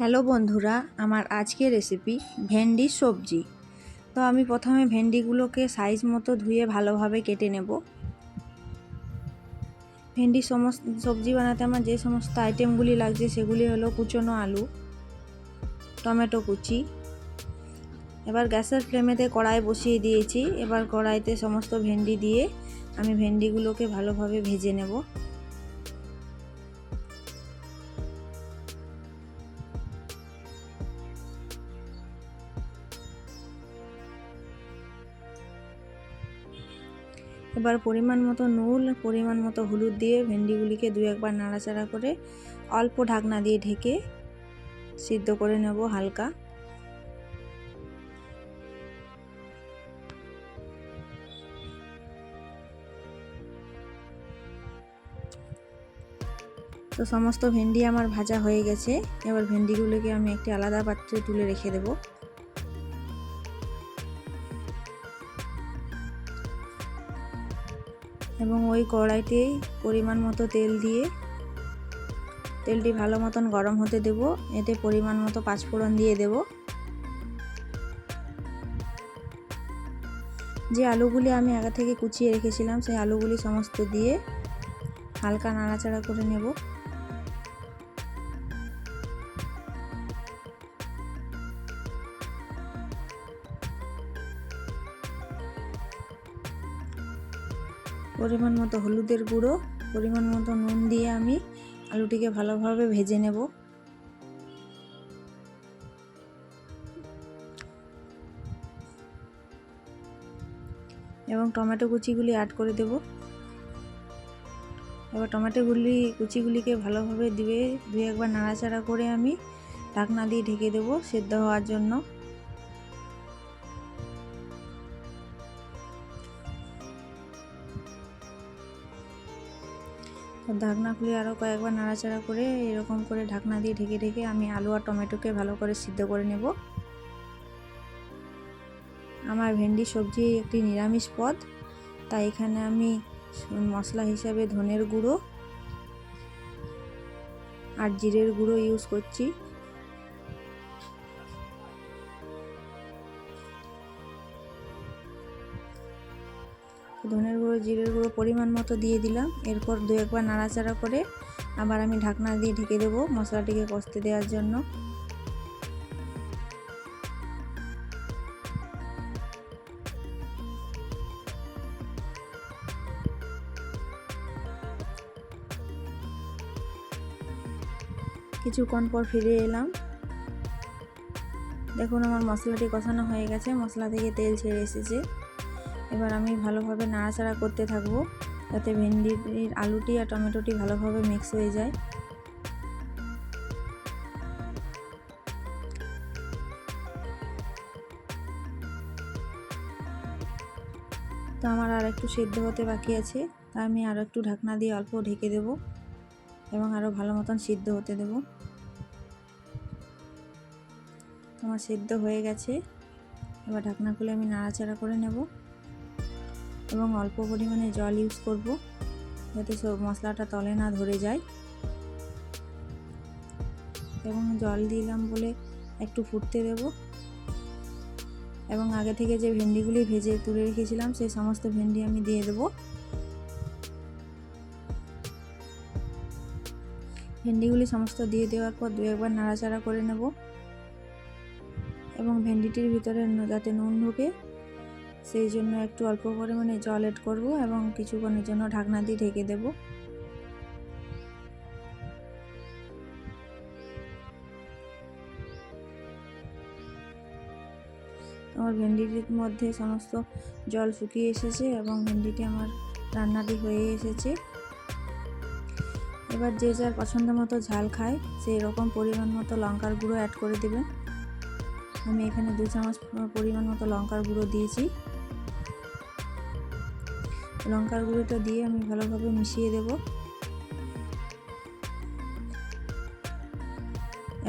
Hello বন্ধুরা, আমার আজকের রেসিপি ভেন্ডি সবজি। তো আমি প্রথমে ভেন্ডিগুলোকে সাইজ মতো ধুয়ে ভালোভাবে কেটে নেব। ভেন্ডি সমস্ত সবজি বানাতে আমার যে সমস্ত আইটেমগুলি লাগছে, সেগুলি হলো কুচনো আলু, টমেটো কুচি। এবার গ্যাসের ফ্লেমেতে কড়াই বসিয়ে দিয়েছি। এবার কড়াইতে সমস্ত ভেন্ডি দিয়ে আমি ভেন্ডিগুলোকে ভালোভাবে ভেজে নেব। এবার পরিমাণ মতো নুন, পরিমাণ মতো হলুদ দিয়ে ভেন্ডিগুলিকে দু একবার নাড়াচাড়া করে অল্প ঢাকনা দিয়ে ঢেকে সিদ্ধ করে নেব হালকা। তো সমস্ত ভেন্ডি আমার ভাজা হয়ে গেছে। এবার ভেন্ডিগুলোকে আমি একটি আলাদা পাত্রে তুলে রেখে দেবো। এবং ওই কড়াইতেই পরিমাণ মতো তেল দিয়ে তেলটি ভালো মতন গরম হতে দেব। এতে পরিমাণ মতো পাঁচফোড়ন দিয়ে দেব। যে আলুগুলি আমি আগে থেকে কুচিয়ে রেখেছিলাম, সেই আলুগুলি সমস্ত দিয়ে হালকা নাড়াচাড়া করে নেব। পরিমাণ মতো হলুদের গুঁড়ো, পরিমাণ মতো নুন দিয়ে আমি আলুটিকে ভালোভাবে ভেজে নেব। এবং টমেটো কুচিগুলি অ্যাড করে দেব। এবার টমেটোগুলি কুচিগুলিকে ভালোভাবে দিয়ে দুই একবার নাড়াচাড়া করে আমি ঢাকনা দিয়ে ঢেকে দেবো সেদ্ধ হওয়ার জন্য। ঢাকনা খুলে আরও কয়েকবার নাড়াচাড়া করে এরকম করে ঢাকনা দিয়ে ঢেকে ঢেকে আমি আলু আর টমেটোকে ভালো করে সিদ্ধ করে নেব। আমার ভেন্ডি সবজি একটি নিরামিষ পদ, তাই এখানে আমি মশলা হিসাবে ধনের গুঁড়ো আর জিরের গুঁড়ো ইউজ করছি। ধনের গুঁড়ো, জিরের গুঁড়ো পরিমাণ মতো দিয়ে দিলাম। এরপর দু একবার নাড়াচাড়া করে আবার আমি ঢাকনা দিয়ে ঢেকে দেবো মশলাটিকে কষতে দেওয়ার জন্য। কিছুক্ষণ পর ফিরে এলাম। দেখুন আমার মশলাটি কষানো হয়ে গেছে। মশলা থেকে তেল ছেড়ে এসেছে। এবার আমি ভালোভাবে নাড়াচাড়া করতে থাকব, যাতে ভেন্ডির আলুটি আর টমেটোটি ভালোভাবে মিক্স হয়ে যায়। তো আমার আর একটু সেদ্ধ হতে বাকি আছে, তাই আমি আরও একটু ঢাকনা দিয়ে অল্প ঢেকে দেব এবং আরও ভালো মতন সিদ্ধ হতে দেব। আমার সেদ্ধ হয়ে গেছে, এবার ঢাকনা খুলে আমি নাড়াচাড়া করে নেব। এবং অল্প পরিমাণে জল ইউজ করব যাতে সব মশলাটা তলে না ধরে যায়। এবং জল দিলাম বলে একটু ফুটতে দেব। এবং আগে থেকে যে ভেন্ডিগুলি ভেজে তুলে রেখেছিলাম সেই সমস্ত ভেন্ডি আমি দিয়ে দেব। ভেন্ডিগুলি সমস্ত দিয়ে দেওয়ার পর দু একবার নাড়াচাড়া করে নেব। এবং ভেন্ডিটির ভিতরে যাতে নুন ঢুকে সেই জন্য একটু অল্প পরিমাণে জল এড করব এবং কিছুক্ষণের জন্য ঢাকনা দিয়ে ঢেকে দেব। আমার ভেন্ডিটির মধ্যে সমস্ত জল শুকিয়ে এসেছে এবং ভেন্ডিটি আমার রান্নাটি হয়ে এসেছে। এবার যে যার পছন্দ মতো ঝাল খায়, সেই রকম পরিমাণ মতো লঙ্কার গুঁড়ো অ্যাড করে দেবেন আমি এখানে দু চামচ পরিমাণ মতো লঙ্কার গুঁড়ো দিয়েছি। লঙ্কার গুঁড়োটা দিয়ে আমি ভালোভাবে মিশিয়ে দেব।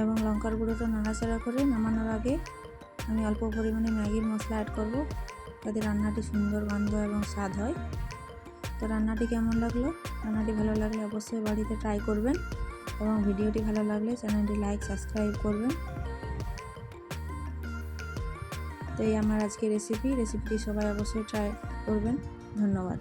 এবং লঙ্কার গুঁড়োটা নাড়াচাড়া করে নামানোর আগে আমি অল্প পরিমাণে ম্যাগির মশলা অ্যাড করব, যাতে রান্নাটি সুন্দর গন্ধ এবং স্বাদ হয়। তো রান্নাটি কেমন লাগল? রান্নাটি ভালো লাগলে অবশ্যই বাড়িতে ট্রাই করবেন এবং ভিডিওটি ভালো লাগলে চ্যানেলটি লাইক, সাবস্ক্রাইব করবেন। তো এই আমার আজকে রেসিপি, রেসিপিটি সবাই অবশ্যই ট্রাই করবেন। ধন্যবাদ।